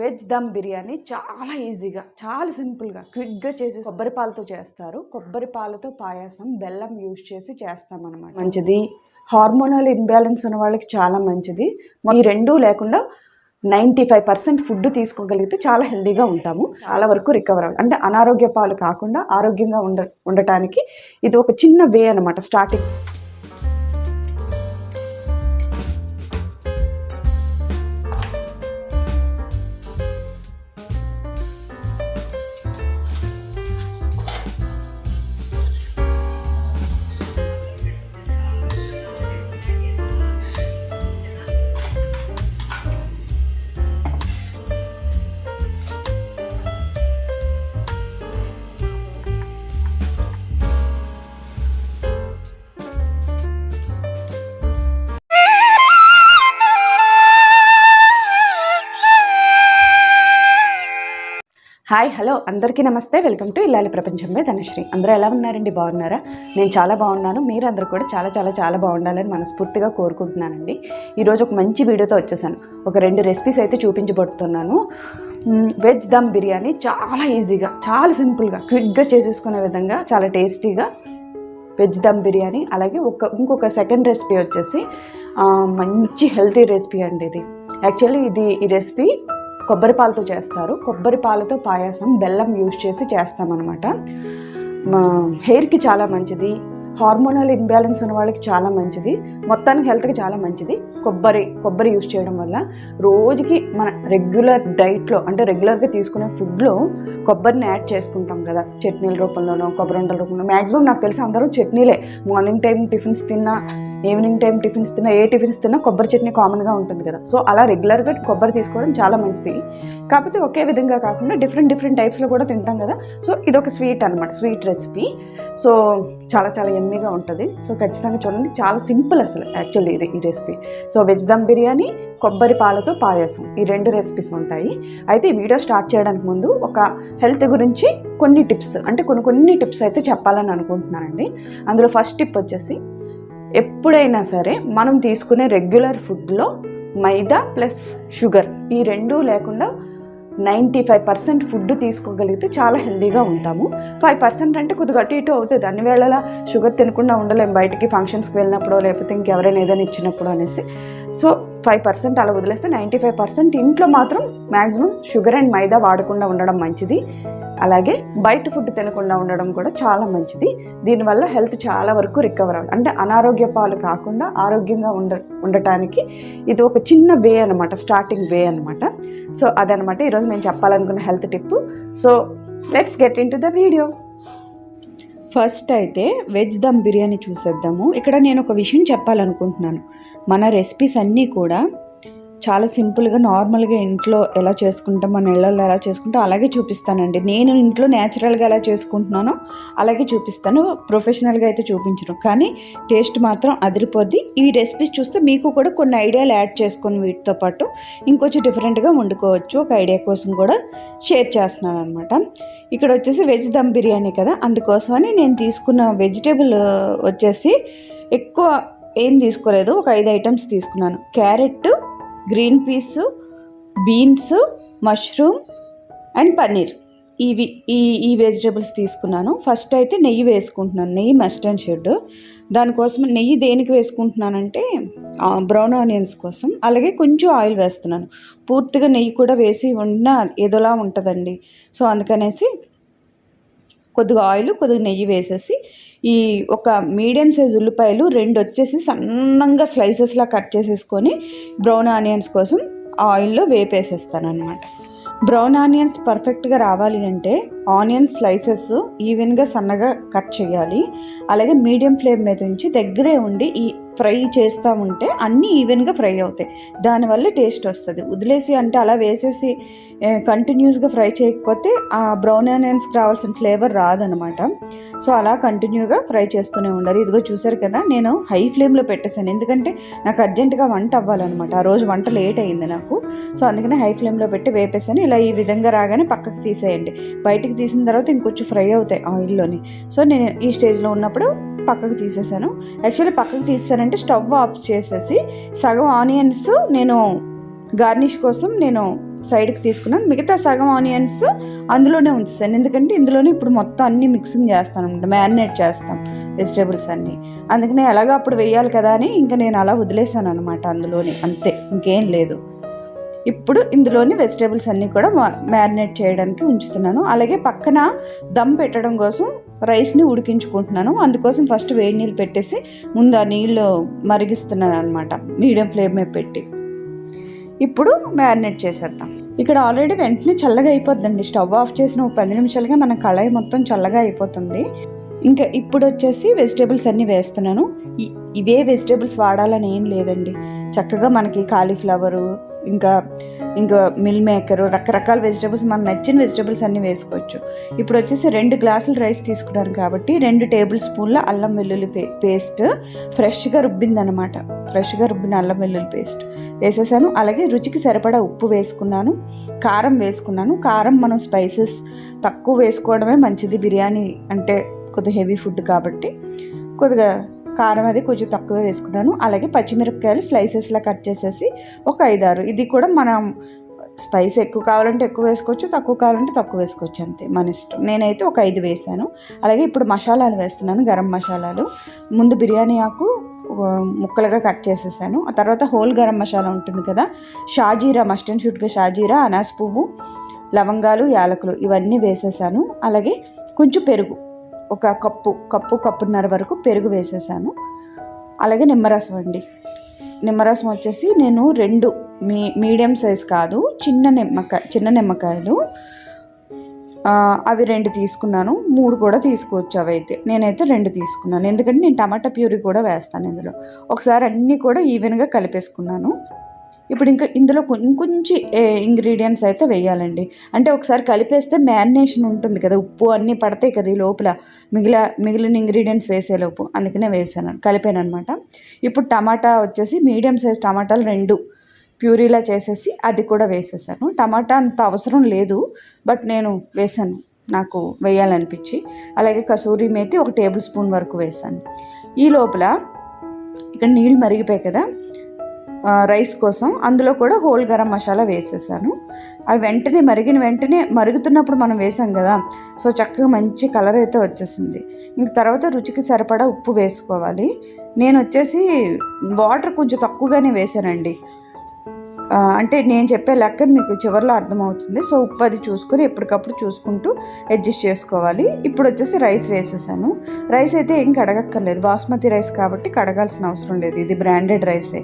Veg dum biryani చాలా ఈజీగా చాలా సింపుల్గా క్విక్గా చేసి కొబ్బరి పాలతో చేస్తారు. కొబ్బరి పాలతో పాయాసం బెల్లం యూజ్ చేసి చేస్తామన్నమాట. మంచిది. హార్మోనల్ ఇంబ్యాలెన్స్ ఉన్న వాళ్ళకి చాలా మంచిది. ఈ రెండూ లేకుండా నైంటీ ఫైవ్ పర్సెంట్ ఫుడ్ తీసుకోగలిగితే చాలా హెల్తీగా ఉంటాము. చాలా వరకు రికవర్ అవ్వాలి అంటే అనారోగ్య పాలు కాకుండా ఆరోగ్యంగా ఉండ ఉండటానికి ఇది ఒక చిన్న వే అనమాట స్టార్టింగ్. Hi hello. అందరికీ నమస్తే. వెల్కమ్ టు ఇల్లాలి ప్రపంచంలో ధనశ్రీ అందరూ ఎలా ఉన్నారండి? బాగున్నారా? నేను చాలా బాగున్నాను. మీరందరూ కూడా చాలా చాలా చాలా బాగుండాలని మనస్ఫూర్తిగా కోరుకుంటున్నానండి. ఈరోజు ఒక మంచి వీడియోతో వచ్చేసాను. ఒక రెండు రెసిపీస్ అయితే చూపించబడుతున్నాను వెజ్ దమ్ బిర్యానీ చాలా ఈజీగా చాలా సింపుల్గా క్విక్గా చేసేసుకునే విధంగా చాలా టేస్టీగా వెజ్ దమ్ బిర్యానీ అలాగే ఒక ఇంకొక సెకండ్ రెసిపీ వచ్చేసి మంచి హెల్తీ రెసిపీ అండి ఇది. యాక్చువల్లీ ఇది ఈ రెసిపీ కొబ్బరి పాలతో చేస్తారు. కొబ్బరి పాలతో పాయాసం బెల్లం యూజ్ చేసి చేస్తామన్నమాట. మా హెయిర్కి చాలా మంచిది. హార్మోనల్ ఇంబ్యాలెన్స్ ఉన్న వాళ్ళకి చాలా మంచిది. మొత్తానికి హెల్త్కి చాలా మంచిది. కొబ్బరి కొబ్బరి యూజ్ చేయడం వల్ల రోజుకి మన రెగ్యులర్ డైట్లో అంటే రెగ్యులర్గా తీసుకునే ఫుడ్లో కొబ్బరిని యాడ్ చేసుకుంటాం కదా. చట్నీల రూపంలోనో కొబ్బరి ఉండల రూపంలో మ్యాక్సిమం నాకు తెలిసి అందరూ చట్నీలే. మార్నింగ్ టైం టిఫిన్స్ తిన్నా ఈవినింగ్ టైం టిఫిన్స్ తిన్నా ఏ టిఫిన్స్ తిన్నా కొబ్బరి చట్నీ కామన్గా ఉంటుంది కదా. సో అలా రెగ్యులర్గా కొబ్బరి తీసుకోవడం చాలా మంచిది. కాకపోతే ఒకే విధంగా కాకుండా డిఫరెంట్ డిఫరెంట్ టైప్స్లో కూడా తింటాం కదా. సో ఇది ఒక స్వీట్ అనమాట స్వీట్ రెసిపీ సో చాలా చాలా ఎమ్మీగా ఉంటుంది. సో ఖచ్చితంగా చూడండి చాలా సింపుల్ అసలు యాక్చువల్లీ ఇది ఈ recipe so veg dum biryani కొబ్బరి పాలతో పాయసం ఈ రెండు రెసిపీస్ ఉంటాయి. అయితే ఈ వీడియో స్టార్ట్ చేయడానికి ముందు ఒక హెల్త్ గురించి కొన్ని టిప్స్ అంటే కొన్ని కొన్ని టిప్స్ అయితే చెప్పాలని అనుకుంటున్నానండి. అందులో ఫస్ట్ టిప్ వచ్చేసి ఎప్పుడైనా సరే మనం తీసుకునే రెగ్యులర్ ఫుడ్లో మైదా ప్లస్ షుగర్ ఈ రెండూ లేకుండా నైంటీ ఫైవ్ పర్సెంట్ ఫుడ్ తీసుకోగలిగితే చాలా హెల్తీగా ఉంటాము. ఫైవ్ పర్సెంట్ అంటే కొద్దిగా అటు ఇటు అవుతుంది. అన్ని వేళలా షుగర్ తినకుండా ఉండలేము బయటికి ఫంక్షన్స్కి వెళ్ళినప్పుడు లేకపోతే ఇంకెవరైనా ఏదైనా ఇచ్చినప్పుడు అనేసి. సో ఫైవ్ పర్సెంట్ అలా వదిలేస్తే నైంటీ ఫైవ్ పర్సెంట్ ఇంట్లో మాత్రం మ్యాక్సిమం షుగర్ అండ్ మైదా వాడకుండా ఉండడం మంచిది. అలాగే బయట ఫుడ్ తినకుండా ఉండడం కూడా చాలా మంచిది. దీనివల్ల హెల్త్ చాలా వరకు రికవర్ అవ్వాలి అంటే అనారోగ్య పాలు కాకుండా ఆరోగ్యంగా ఉండ ఉండటానికి ఇది ఒక చిన్న వే అనమాట స్టార్టింగ్ వే అనమాట సో అదనమాట ఈరోజు నేను చెప్పాలనుకున్న health tip so let's get into the video. First అయితే వెజ్ దమ్ బిర్యానీ చూసేద్దాము. ఇక్కడ నేను ఒక విషయం చెప్పాలనుకుంటున్నాను. మన రెసిపీస్ అన్నీ కూడా చాలా సింపుల్గా నార్మల్గా ఇంట్లో ఎలా చేసుకుంటాం మన ఇళ్ళల్లో ఎలా చేసుకుంటాం అలాగే చూపిస్తానండి. నేను ఇంట్లో న్యాచురల్గా ఎలా చేసుకుంటున్నానో అలాగే చూపిస్తాను. ప్రొఫెషనల్గా అయితే చూపించను. కానీ టేస్ట్ మాత్రం అదిరిపోద్ది. ఈ రెసిపీస్ చూస్తే మీకు కూడా కొన్ని ఐడియాలు యాడ్ చేసుకొని వీటితో పాటు ఇంకొంచెం డిఫరెంట్గా వండుకోవచ్చు. ఒక ఐడియా కోసం కూడా షేర్ చేస్తున్నాను అనమాట ఇక్కడ వచ్చేసి వెజ్ దమ్ బిర్యానీ కదా అందుకోసమని నేను తీసుకున్న వెజిటేబుల్ వచ్చేసి ఎక్కువ ఏం తీసుకోలేదు. ఒక ఐదు ఐటమ్స్ తీసుకున్నాను. Carrot green peas beans mushroom and paneer. ఇవి ఈ ఈ వెజిటేబుల్స్ తీసుకున్నాను. ఫస్ట్ అయితే నెయ్యి వేసుకుంటున్నాను. నెయ్యి మస్ట్ అండ్ షుడ్. దానికోసం నెయ్యి దేనికి వేసుకుంటున్నానంటే బ్రౌన్ ఆనియన్స్ కోసం. అలాగే కొంచెం ఆయిల్ వేస్తున్నాను. పూర్తిగా నెయ్యి కూడా వేసి ఉన్న ఏదోలా ఉంటుందండి. సో అందుకనేసి కొద్దిగా ఆయిల్ కొద్దిగా నెయ్యి వేసేసి ఈ ఒక మీడియం సైజ్ ఉల్లిపాయలు రెండు వచ్చేసి సన్నంగా స్లైసెస్లా కట్ చేసేసుకొని బ్రౌన్ ఆనియన్స్ కోసం ఆయిల్లో వేపేసేస్తాను అనమాట బ్రౌన్ ఆనియన్స్ పర్ఫెక్ట్గా రావాలి అంటే ఆనియన్ స్లైసెస్ ఈవెన్గా సన్నగా కట్ చేయాలి. అలాగే మీడియం ఫ్లేమ్ మీద ఉంచి దగ్గరే ఉండి ఈ ఫ్రై చేస్తూ ఉంటే అన్నీ ఈవెన్గా ఫ్రై అవుతాయి. దానివల్ల టేస్ట్ వస్తుంది. వదిలేసి అంటే అలా వేసేసి కంటిన్యూస్గా ఫ్రై చేయకపోతే ఆ బ్రౌన్ ఆనియన్స్కి రావాల్సిన ఫ్లేవర్ రాదనమాట. సో అలా కంటిన్యూగా ఫ్రై చేస్తూనే ఉండాలి. ఇదిగో చూసారు కదా నేను హై ఫ్లేమ్లో పెట్టేశాను. ఎందుకంటే నాకు అర్జెంటుగా వంట అవ్వాలన్నమాట ఆ రోజు వంట లేట్ అయింది నాకు. సో అందుకనే హై ఫ్లేమ్లో పెట్టి వేపేసాను ఇలా ఈ విధంగా రాగానే పక్కకు తీసేయండి. బయటికి తీసిన తర్వాత ఇంకొంచెం ఫ్రై అవుతాయి ఆయిల్లోని. సో నేను ఈ స్టేజ్లో ఉన్నప్పుడు పక్కకు తీసేసాను యాక్చువల్లీ పక్కకు తీసేసానంటే స్టవ్ ఆఫ్ చేసేసి సగం ఆనియన్స్ నేను గార్నిష్ కోసం నేను సైడ్కి తీసుకున్నాను. మిగతా సగం ఆనియన్స్ అందులోనే ఉంచుతాను. ఎందుకంటే ఇందులోనే ఇప్పుడు మొత్తం అన్ని మిక్సింగ్ చేస్తాను అనమాట మ్యారినేట్ చేస్తాం వెజిటేబుల్స్ అన్నీ. అందుకనే ఎలాగో అప్పుడు వేయాలి కదా అని ఇంకా నేను అలా వదిలేసాను అనమాట అందులోనే. అంతే ఇంకేం లేదు. ఇప్పుడు ఇందులోని వెజిటేబుల్స్ అన్నీ కూడా మ్యారినేట్ చేయడానికి ఉంచుతున్నాను. అలాగే పక్కన దమ్ పెట్టడం కోసం రైస్ని ఉడికించుకుంటున్నాను. అందుకోసం ఫస్ట్ వేడి నీళ్ళు పెట్టేసి ముందు ఆ నీళ్ళు మరిగిస్తున్నాను అనమాట మీడియం ఫ్లేమ్ మీద పెట్టి. ఇప్పుడు మ్యారినేట్ చేసేద్దాం. ఇక్కడ ఆల్రెడీ వెంటనే చల్లగా అయిపోద్దండి. స్టవ్ ఆఫ్ చేసిన ఒక పది నిమిషాలుగా మన కళాయి మొత్తం చల్లగా అయిపోతుంది. ఇంకా ఇప్పుడు వచ్చేసి వెజిటేబుల్స్ అన్నీ వేస్తున్నాను. ఇ- ఇవే వెజిటేబుల్స్ వాడాలని ఏం లేదండి. చక్కగా మనకి కాలీఫ్లవరు ఇంకా ఇంకా మిల్ మేకరు రకరకాల వెజిటేబుల్స్ మనకు నచ్చిన వెజిటేబుల్స్ అన్నీ వేసుకోవచ్చు. ఇప్పుడు వచ్చేసి రెండు గ్లాసులు రైస్ తీసుకున్నాను కాబట్టి రెండు టేబుల్ స్పూన్ల అల్లం వెల్లుల్లి పే పేస్ట్ ఫ్రెష్గా రుబ్బిందనమాట ఫ్రెష్గా రుబ్బిన అల్లం వెల్లుల్లి పేస్ట్ వేసేసాను. అలాగే రుచికి సరిపడా ఉప్పు వేసుకున్నాను. కారం వేసుకున్నాను. కారం మనం స్పైసెస్ తక్కువ వేసుకోవడమే మంచిది. బిర్యానీ అంటే కొద్దిగా హెవీ ఫుడ్ కాబట్టి కొద్దిగా కారం అది కొంచెం తక్కువ వేసుకున్నాను. అలాగే పచ్చిమిరపకాయలు స్లైసెస్లా కట్ చేసేసి ఒక ఐదారు. ఇది కూడా మనం స్పైస్ ఎక్కువ కావాలంటే ఎక్కువ వేసుకోవచ్చు తక్కువ కావాలంటే తక్కువ వేసుకోవచ్చు అంతే. మన ఇష్టం. నేనైతే ఒక ఐదు వేసాను. అలాగే ఇప్పుడు మసాలాలు వేస్తున్నాను గరం మసాలాలు. ముందు బిర్యానీ ఆకు ముక్కలుగా కట్ చేసేసాను. ఆ తర్వాత హోల్ గరం మసాలా ఉంటుంది కదా షాజీరా మస్ట్ అండ్ షుడ్గా షాజీరా అనాస్ పువ్వు లవంగాలు యాలకులు ఇవన్నీ వేసేసాను. అలాగే కొంచెం పెరుగు. ఒక కప్పు కప్పు కప్పున్నర వరకు పెరుగు వేసేసాను. అలాగే నిమ్మరసం అండి. నిమ్మరసం వచ్చేసి నేను రెండు మీ మీడియం సైజ్ కాదు చిన్న నిమ్మకాయ చిన్న నిమ్మకాయలు. అవి రెండు తీసుకున్నాను. మూడు కూడా తీసుకోవచ్చు అవి అయితే నేనైతే రెండు తీసుకున్నాను. ఎందుకంటే నేను టమాటా ప్యూరీ కూడా వేస్తాను ఇందులో. ఒకసారి అన్నీ కూడా ఈవెన్గా కలిపేసుకున్నాను. ఇప్పుడు ఇంకా ఇందులో కొంచెం కొంచెం ఇంగ్రీడియంట్స్ అయితే వేయాలండి. అంటే ఒకసారి కలిపేస్తే మ్యారినేషన్ ఉంటుంది కదా ఉప్పు అన్నీ పడతాయి కదా ఈ లోపల. మిగిలిన మిగిలిన ఇంగ్రీడియంట్స్ వేసేలోపు అందుకనే వేసాను కలిపాను అనమాట ఇప్పుడు టమాటా వచ్చేసి మీడియం సైజ్ టమాటాలు రెండు ప్యూరీలా చేసేసి అది కూడా వేసేసాను. టమాటా అంత అవసరం లేదు బట్ నేను వేసాను నాకు వేయాలనిపించి. అలాగే కసూరి మేతి ఒక టేబుల్ స్పూన్ వరకు వేసాను. ఈ లోపల ఇక్కడ నీళ్ళు మరిగిపోయాయి కదా రైస్ కోసం అందులో కూడా హోల్ గరం మసాలా వేసేసాను. అవి వెంటనే మరిగిన వెంటనే మరుగుతున్నప్పుడు మనం వేసాం కదా సో చక్కగా మంచి కలర్ అయితే వచ్చేసింది. ఇంక తర్వాత రుచికి సరిపడా ఉప్పు వేసుకోవాలి. నేను వచ్చేసి వాటర్ కొంచెం తక్కువగానే వేసానండి. అంటే నేను చెప్పే లెక్క మీకు చివరిలో అర్థమవుతుంది. సో ఉప్పు అది చూసుకొని ఎప్పటికప్పుడు చూసుకుంటూ అడ్జస్ట్ చేసుకోవాలి. ఇప్పుడు వచ్చేసి రైస్ వేసేసాను. రైస్ అయితే ఏం కడగక్కర్లేదు. బాస్మతి రైస్ కాబట్టి కడగాల్సిన అవసరం లేదు. ఇది బ్రాండెడ్ రైసే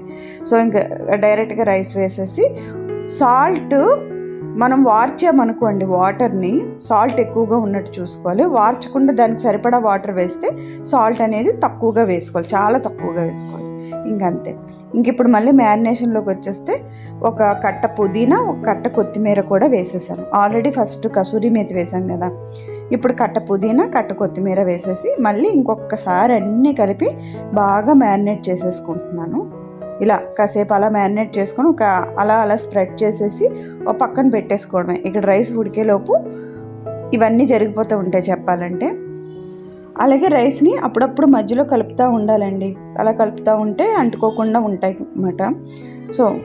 సో ఇంకా డైరెక్ట్గా రైస్ వేసేసి సాల్ట్ మనం వార్చామనుకోండి వాటర్ని సాల్ట్ ఎక్కువగా ఉన్నట్టు చూసుకోవాలి. వార్చకుండా దానికి సరిపడా వాటర్ వేస్తే సాల్ట్ అనేది తక్కువగా వేసుకోవాలి. చాలా తక్కువగా వేసుకోవాలి. ఇంకంతే. ఇంక ఇప్పుడు మళ్ళీ మ్యారినేషన్లోకి వచ్చేస్తే ఒక కట్ట పుదీనా ఒక కట్ట కొత్తిమీర కూడా వేసేసాను ఆల్రెడీ ఫస్ట్ కసూరి మేతి వేసాం కదా. ఇప్పుడు కట్ట పుదీనా కట్ట కొత్తిమీర వేసేసి మళ్ళీ ఇంకొకసారి అన్నీ కలిపి బాగా మ్యారినేట్ చేసేసుకుంటున్నాను. ఇలా కాసేపు అలా మ్యారినేట్ చేసుకొని ఒక అలా అలా స్ప్రెడ్ చేసేసి ఒక పక్కన పెట్టేసుకోవడమే. ఇక్కడ రైస్ ఉడికేలోపు ఇవన్నీ జరిగిపోతూ ఉంటాయి చెప్పాలంటే. అలాగే రైస్ని అప్పుడప్పుడు మధ్యలో కలుపుతూ ఉండాలండి. అలా కలుపుతూ ఉంటే అంటుకోకుండా ఉంటాయి అన్నమాట. సో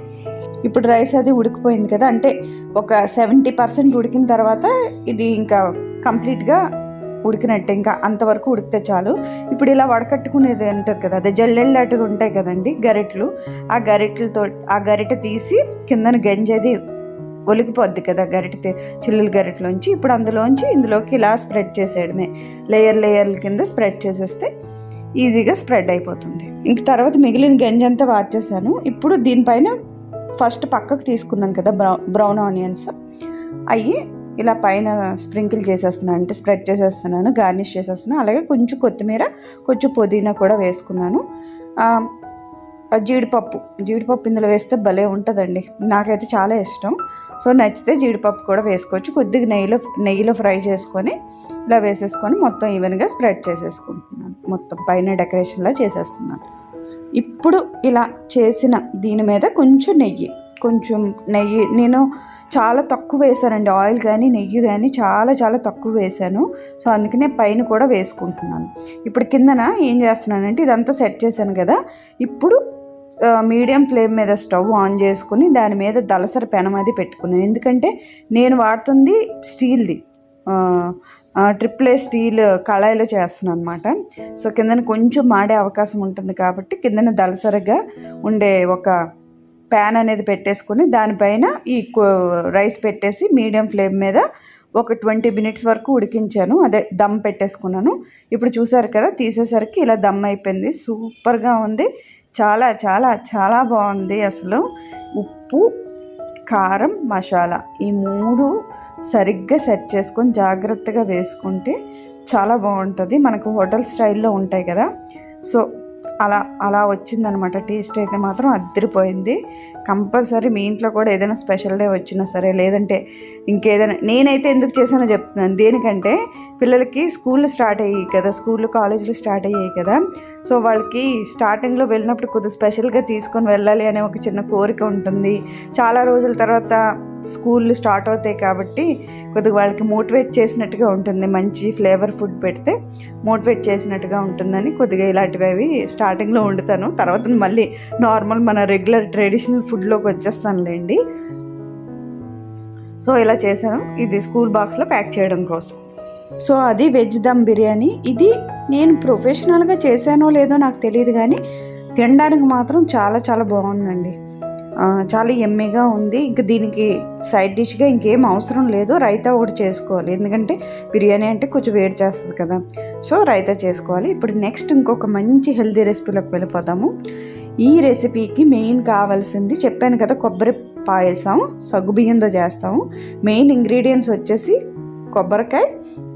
ఇప్పుడు రైస్ అది ఉడికిపోయింది కదా అంటే ఒక సెవెంటీ పర్సెంట్ ఉడికిన తర్వాత ఇది ఇంకా కంప్లీట్గా ఉడికినట్టే ఇంకా అంతవరకు ఉడికితే చాలు. ఇప్పుడు ఇలా వడకట్టుకునేది ఉంటుంది కదా అదే జల్లెళ్ళట్టుగా ఉంటాయి కదండి గరిటెలు. ఆ గరిటెలతో ఆ గరిటె తీసి కిందన గంజది ఒలికిపోద్ది కదా గరిటె చిల్లుల గరిటెలోంచి ఇప్పుడు అందులోంచి ఇందులోకి ఇలా స్ప్రెడ్ చేసేయడమే. లేయర్ లేయర్ల కింద స్ప్రెడ్ చేసేస్తే ఈజీగా స్ప్రెడ్ అయిపోతుంది. ఇంక తర్వాత మిగిలిన గంజంతా వాచేసాను ఇప్పుడు దీనిపైన ఫస్ట్ పక్కకు తీసుకున్నాను కదా బ్రౌ బ్రౌన్ ఆనియన్స్. అవి ఇలా పైన స్ప్రింకిల్ చేసేస్తున్నాను అంటే స్ప్రెడ్ చేసేస్తున్నాను గార్నిష్ చేసేస్తున్నాను. అలాగే కొంచెం కొత్తిమీర కొంచెం పుదీనా కూడా వేసుకున్నాను. జీడిపప్పు. జీడిపప్పు ఇందులో వేస్తే భలే ఉంటుందండి. నాకైతే చాలా ఇష్టం. సో నచ్చితే జీడిపప్పు కూడా వేసుకోవచ్చు. కొద్దిగా నెయ్యిలో నెయ్యిలో ఫ్రై చేసుకొని ఇలా వేసేసుకొని మొత్తం ఈవెన్గా స్ప్రెడ్ చేసేసుకుంటున్నాను. మొత్తం పైన డెకరేషన్లా చేసేస్తున్నాను. ఇప్పుడు ఇలా చేసిన దీని మీద కొంచెం నెయ్యి. కొంచెం నెయ్యి. నేను చాలా తక్కువ వేసానండి. ఆయిల్ కానీ నెయ్యి కానీ చాలా చాలా తక్కువ వేసాను. సో అందుకనే పైన కూడా వేసుకుంటున్నాను. ఇప్పుడు కిందన ఏం చేస్తున్నానంటే ఇదంతా సెట్ చేశాను కదా. ఇప్పుడు మీడియం ఫ్లేమ్ మీద స్టవ్ ఆన్ చేసుకుని దాని మీద దలసరి పెనం అది పెట్టుకున్నాను. ఎందుకంటే నేను వాడుతుంది స్టీల్ది. ట్రిపుల్ ఏ స్టీల్ కళాయిలో చేస్తున్నాను అనమాట సో కిందన కొంచెం మాడే అవకాశం ఉంటుంది కాబట్టి కిందన దలసరిగా ఉండే ఒక ప్యాన్ అనేది పెట్టేసుకుని దానిపైన ఈ రైస్ పెట్టేసి మీడియం ఫ్లేమ్ మీద ఒక ట్వంటీ మినిట్స్ వరకు ఉడికించాను. అదే దమ్ పెట్టేసుకున్నాను. ఇప్పుడు చూసారు కదా తీసేసరికి ఇలా దమ్ అయిపోయింది. సూపర్గా ఉంది. చాలా చాలా చాలా బాగుంది అసలు. ఉప్పు కారం మసాలా ఈ మూడు సరిగ్గా సెట్ చేసుకొని జాగ్రత్తగా వేసుకుంటే చాలా బాగుంటుంది. మనకు హోటల్ స్టైల్లో ఉంటాయి కదా. సో అలా అలా వచ్చిందనమాట. టేస్ట్ అయితే మాత్రం అద్దరిపోయింది. కంపల్సరీ మీ ఇంట్లో కూడా ఏదైనా స్పెషల్ డే వచ్చినా సరే లేదంటే ఇంకేదైనా నేనైతే ఎందుకు చేశానో చెప్తున్నాను. దేనికంటే పిల్లలకి స్కూల్ స్టార్ట్ అయ్యాయి కదా స్కూళ్ళు కాలేజీలు స్టార్ట్ అయ్యాయి కదా సో వాళ్ళకి స్టార్టింగ్లో వెళ్ళినప్పుడు కొద్దిగా స్పెషల్గా తీసుకొని వెళ్ళాలి అనే ఒక చిన్న కోరిక ఉంటుంది. చాలా రోజుల తర్వాత స్కూళ్ళు స్టార్ట్ అవుతాయి కాబట్టి కొద్దిగా వాళ్ళకి మోటివేట్ చేసినట్టుగా ఉంటుంది. మంచి ఫ్లేవర్ ఫుడ్ పెడితే మోటివేట్ చేసినట్టుగా ఉంటుందని కొద్దిగా ఇలాంటివి అవి స్టార్టింగ్లో వండుతాను. తర్వాత మళ్ళీ నార్మల్ మన రెగ్యులర్ ట్రెడిషనల్ ఫుడ్లోకి వచ్చేస్తానులేండి. సో ఇలా చేశాను. ఇది స్కూల్ బాక్స్లో ప్యాక్ చేయడం కోసం. సో అది వెజ్ దమ్ బిర్యానీ. ఇది నేను ప్రొఫెషనల్గా చేశానో లేదో నాకు తెలియదు కానీ తినడానికి మాత్రం చాలా చాలా బాగుందండి. చాలా ఎమ్మెగా ఉంది. ఇంకా దీనికి సైడ్ డిష్గా ఇంకేం అవసరం లేదు. రైతా ఒకటి చేసుకోవాలి. ఎందుకంటే బిర్యానీ అంటే కొంచెం వేడి చేస్తుంది కదా. సో రైతా చేసుకోవాలి. ఇప్పుడు నెక్స్ట్ ఇంకొక మంచి హెల్తీ రెసిపీలోకి వెళ్ళిపోదాము. ఈ రెసిపీకి మెయిన్ కావాల్సింది చెప్పాను కదా కొబ్బరి పాయసం సగ్గుబియ్యంతో చేస్తాము. మెయిన్ ఇంగ్రీడియంట్స్ వచ్చేసి కొబ్బరికాయ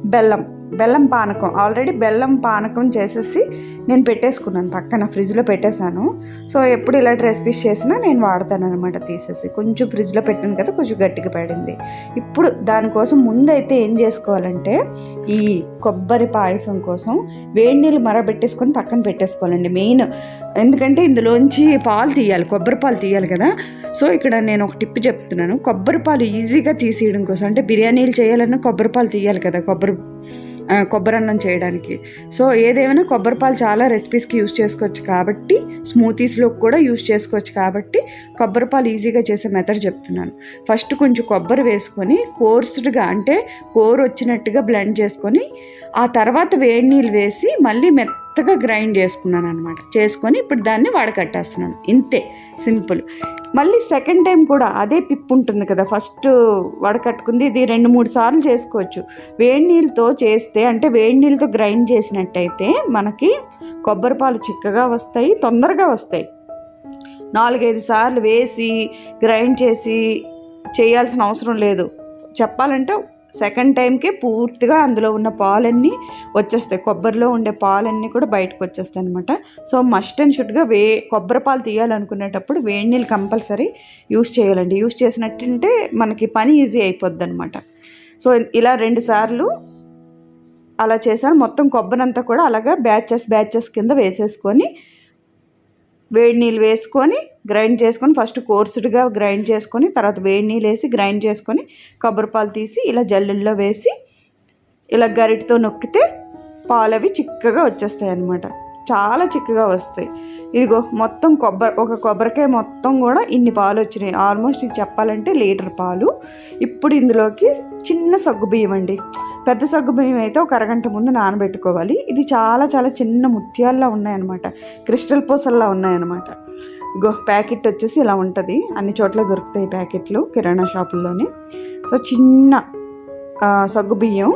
బెల్లం. బెల్లం పానకం. ఆల్రెడీ బెల్లం పానకం చేసేసి నేను పెట్టేసుకున్నాను. పక్కన ఫ్రిడ్జ్లో పెట్టేశాను. సో ఎప్పుడు ఇలాంటి రెసిపీస్ చేసినా నేను వాడతాను అనమాట తీసేసి. కొంచెం ఫ్రిడ్జ్లో పెట్టాను కదా కొంచెం గట్టిగా పడింది. ఇప్పుడు దానికోసం ముందైతే ఏం చేసుకోవాలంటే ఈ కొబ్బరి పాయసం కోసం వేడి నీళ్ళు మరబెట్టేసుకొని పక్కన పెట్టేసుకోవాలండి. మెయిన్ ఎందుకంటే ఇందులోంచి పాలు తీయాలి కొబ్బరి పాలు తీయాలి కదా. సో ఇక్కడ నేను ఒక టిప్ చెప్తున్నాను. కొబ్బరి పాలు ఈజీగా తీసేయడం కోసం అంటే బిర్యానీలు చేయాలన్నా కొబ్బరి పాలు తీయాలి కదా కొబ్బరి కొబ్బరన్నం కొబ్బరి అన్నం చేయడానికి. సో ఏదేమైనా కొబ్బరి పాలు చాలా రెసిపీస్కి యూస్ చేసుకోవచ్చు కాబట్టి స్మూతీస్లో కూడా యూస్ చేసుకోవచ్చు కాబట్టి కొబ్బరి పాలు ఈజీగా చేసే మెథడ్ చెప్తున్నాను. ఫస్ట్ కొంచెం కొబ్బరి వేసుకొని కోర్స్డ్గా అంటే కోర్ వచ్చినట్టుగా బ్లెండ్ చేసుకొని ఆ తర్వాత వేడి నీళ్ళు వేసి మళ్ళీ మెత్తగా గ్రైండ్ చేసుకున్నాను అనమాట చేసుకొని ఇప్పుడు దాన్ని వడకట్టేస్తున్నాను. ఇంతే సింపుల్. మళ్ళీ సెకండ్ టైం కూడా అదే పిప్పు ఉంటుంది కదా ఫస్ట్ వడకట్టుకుంది ఇది రెండు మూడు సార్లు చేసుకోవచ్చు. వేడి నీళ్ళతో చేస్తే అంటే వేడి నీళ్ళతో గ్రైండ్ చేసినట్టయితే మనకి కొబ్బరి పాలు చిక్కగా వస్తాయి తొందరగా వస్తాయి. నాలుగైదు సార్లు వేసి గ్రైండ్ చేసి చేయాల్సిన అవసరం లేదు. చెప్పాలంటే సెకండ్ టైంకే పూర్తిగా అందులో ఉన్న పాలన్నీ వచ్చేస్తాయి. కొబ్బరిలో ఉండే పాలన్నీ కూడా బయటకు వచ్చేస్తాయి అనమాట సో మస్ట్ అండ్ షుడ్గా వే కొబ్బరి పాలు తీయాలనుకునేటప్పుడు వేడి నీళ్ళు కంపల్సరీ యూస్ చేయాలండి. యూస్ చేసినట్టుంటే మనకి పని ఈజీ అయిపోద్ది అనమాట సో ఇలా రెండు సార్లు అలా చేశాను. మొత్తం కొబ్బరి అంతా కూడా అలాగా బ్యాచెస్ బ్యాచెస్ కింద వేసేసుకొని వేడి నీళ్ళు వేసుకొని గ్రైండ్ చేసుకొని ఫస్ట్ కోర్సుడ్గా గ్రైండ్ చేసుకొని తర్వాత వేడి నీళ్ళు వేసి గ్రైండ్ చేసుకొని కొబ్బరి పాలు తీసి ఇలా జల్లుల్లో వేసి ఇలా గరిటతో నొక్కితే పాలు అవి చిక్కగా వచ్చేస్తాయి అన్నమాట చాలా చిక్కగా వస్తాయి. ఇదిగో మొత్తం కొబ్బరి ఒక కొబ్బరికాయ మొత్తం కూడా ఇన్ని పాలు వచ్చినాయి. ఆల్మోస్ట్ ఇది చెప్పాలంటే లీటర్ పాలు. ఇప్పుడు ఇందులోకి చిన్న సగ్గు బియ్యం అండి. పెద్ద సగ్గుబియ్యం అయితే ఒక అరగంట ముందు నానబెట్టుకోవాలి. ఇది చాలా చాలా చిన్న ముత్యాల్లా ఉన్నాయన్నమాట. క్రిస్టల్ పూసల్లా ఉన్నాయన్నమాట. గో ప్యాకెట్ వచ్చేసి ఇలా ఉంటుంది. అన్ని చోట్ల దొరుకుతాయి ప్యాకెట్లు కిరాణా షాపుల్లోనే. సో చిన్న సగ్గు సగ్గుబియ్యం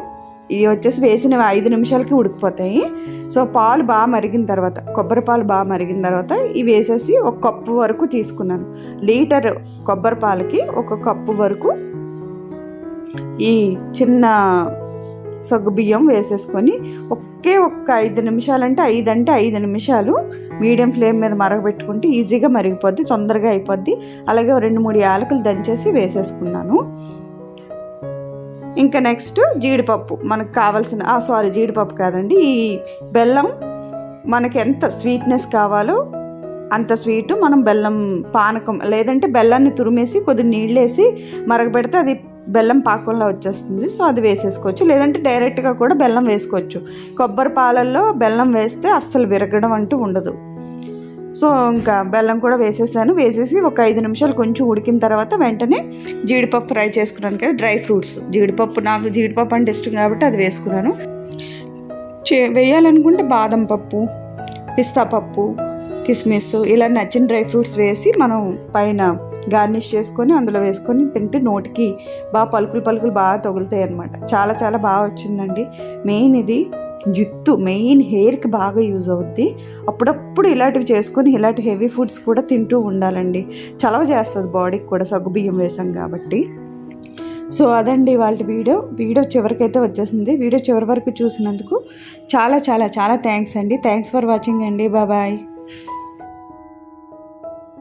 ఇవి వచ్చేసి వేసిన ఐదు నిమిషాలకి ఉడికిపోతాయి. సో పాలు బాగా మరిగిన తర్వాత కొబ్బరి పాలు బాగా మరిగిన తర్వాత ఇవి వేసేసి ఒక కప్పు వరకు తీసుకున్నాను. లీటర్ కొబ్బరి పాలకి ఒక కప్పు వరకు ఈ చిన్న సగ్గుబియ్యం వేసేసుకొని ఒక ఒకే ఒక్క ఐదు నిమిషాలు అంటే ఐదు అంటే ఐదు నిమిషాలు మీడియం ఫ్లేమ్ మీద మరగబెట్టుకుంటే ఈజీగా మరిగిపోద్ది తొందరగా అయిపోద్ది. అలాగే రెండు మూడు యాలకులు దంచేసి వేసేసుకున్నాను. ఇంకా నెక్స్ట్ జీడిపప్పు. మనకు కావాల్సిన సారీ జీడిపప్పు కాదండి. ఈ బెల్లం మనకి ఎంత స్వీట్నెస్ కావాలో అంత స్వీట్ మనం బెల్లం పానకం లేదంటే బెల్లాన్ని తురిమేసి కొద్ది నీళ్ళు వేసి మరగబెడితే అది బెల్లం పాకంలో వచ్చేస్తుంది. సో అది వేసేసుకోవచ్చు. లేదంటే డైరెక్ట్గా కూడా బెల్లం వేసుకోవచ్చు. కొబ్బరి పాలల్లో బెల్లం వేస్తే అస్సలు విరగడం అంటూ ఉండదు. సో ఇంకా బెల్లం కూడా వేసేసాను. వేసేసి ఒక ఐదు నిమిషాలు కొంచెం ఉడికిన తర్వాత వెంటనే జీడిపప్పు ఫ్రై చేసుకున్నాను కదా డ్రై ఫ్రూట్స్. జీడిపప్పు నాకు జీడిపప్పు అంటే ఇష్టం కాబట్టి అది వేసుకున్నాను. చే వేయాలనుకుంటే బాదం పప్పు పిస్తా పప్పు కిస్మిస్ ఇలా నచ్చిన డ్రై ఫ్రూట్స్ వేసి మనం పైన గార్నిష్ చేసుకొని అందులో వేసుకొని తింటే నోటికి బాగా పలుకులు పలుకులు బాగా తగులుతాయి అనమాట చాలా చాలా బాగా వచ్చిందండి. మెయిన్ ఇది జుత్తు మెయిన్ హెయిర్కి బాగా యూజ్ అవుద్ది. అప్పుడప్పుడు ఇలాంటివి చేసుకొని ఇలాంటి హెవీ ఫుడ్స్ కూడా తింటూ ఉండాలండి. చలవ చేస్తుంది బాడీకి కూడా సగ్గు బియ్యం వేసాం కాబట్టి. సో అదండి వాళ్ళ వీడియో. వీడియో చివరికైతే వచ్చేసింది. వీడియో చివరి వరకు చూసినందుకు చాలా చాలా చాలా థ్యాంక్స్ అండి. థ్యాంక్స్ ఫర్ వాచింగ్ అండి. బాయ్. Thank you.